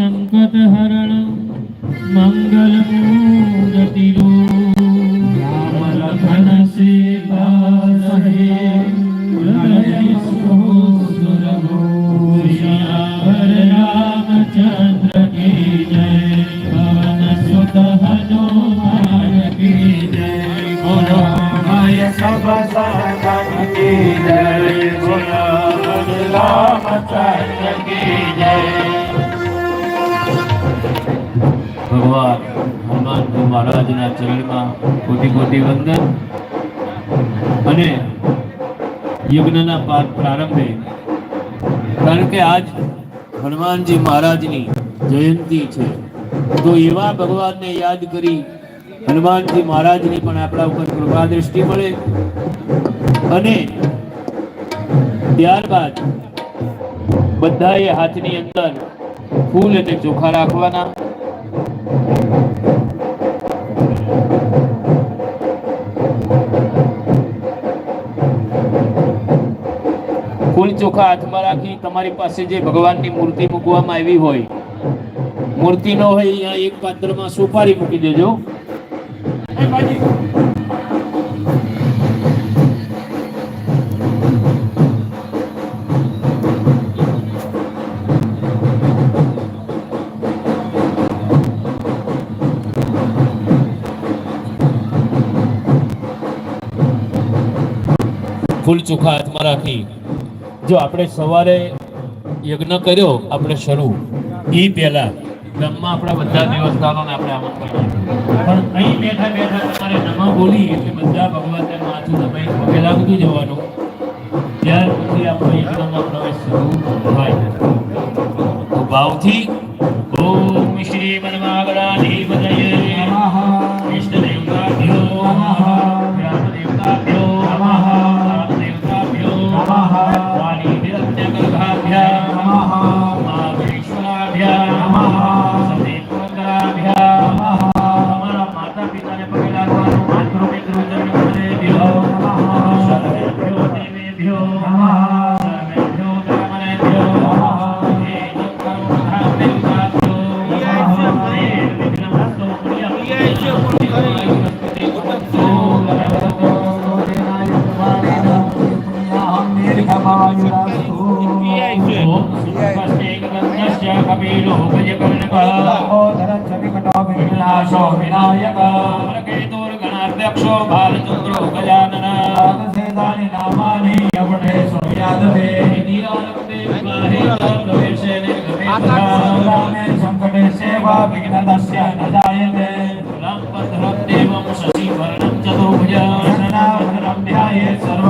Shankar મહારાજના ચરણમાં કોટી કોટી વંદન. અને યજ્ઞના પાઠ પ્રારંભે, કારણ કે આજ હનુમાનજી મહારાજની જયંતિ છે, તો એવા ભગવાનને યાદ કરી હનુમાનજી મહારાજની પણ આપણા ઉપર કૃપા દ્રષ્ટિ મળે. અને ત્યારબાદ બધાએ હાથની અંદર ફૂલ અને ચોખા રાખવાના. ફૂલ ચોખા હાથમાં રાખી તમારી પાસે જે ભગવાનની મૂર્તિ મૂકવામાં આવી હોય, મૂર્તિ ન હોય, અહીંયા એક પાત્રમાં સુપારી મૂકી દેજો. ફૂલ ચોખા હાથમાં રાખી. જો આપણે સવારે યજ્ઞ કર્યો, આપણે શરૂ. એ પહેલા. ગામમાં આપણા બધા દેવસ્થાનોને આપણે આમંત્રણ પણ અહીં બેઠા બેઠા તમારે નમા બોલી, એટલે બધા ભગવાનને માથું દબાઈ પગે લાગતું જવાનું. ત્યાર પછી આપણો યજ્ઞમાં પ્રવેશ શરૂ થાય. ભાવથી ઓમ શ્રી મન્માગણાધિપતયે નમઃ. ઇષ્ટદેવતાભ્યો નમઃ. વિનાયકો ભાલચંદ્રો ગજાનન સંકટે સેવા વિઘ્નદસ્ય ન જાયતે દેવમ શશિવર્ણમ ચતુર્ભુજા શરણાવરણમ ધ્યાયે સર્વવિઘ્નોપશાંતયે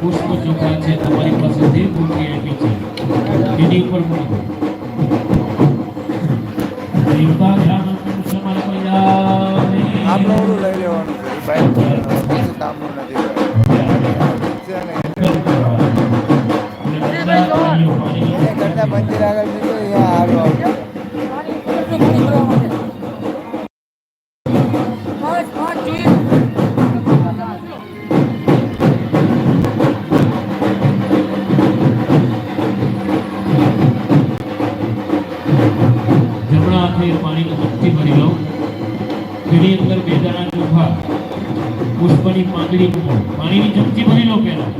પુષ્પ ચોખા છે તમારી પાસેથી મૂર્તિ આપી છે એની ઉપર ઓલું લઈ લેવાનું કામનું નથી પાણી કરતા આગળ નીકળ્યું અહીંયા તેની અંદર બે દાણા પુષ્પની પાંદડી પાણીની ચમચી ભરી લો પહેલા.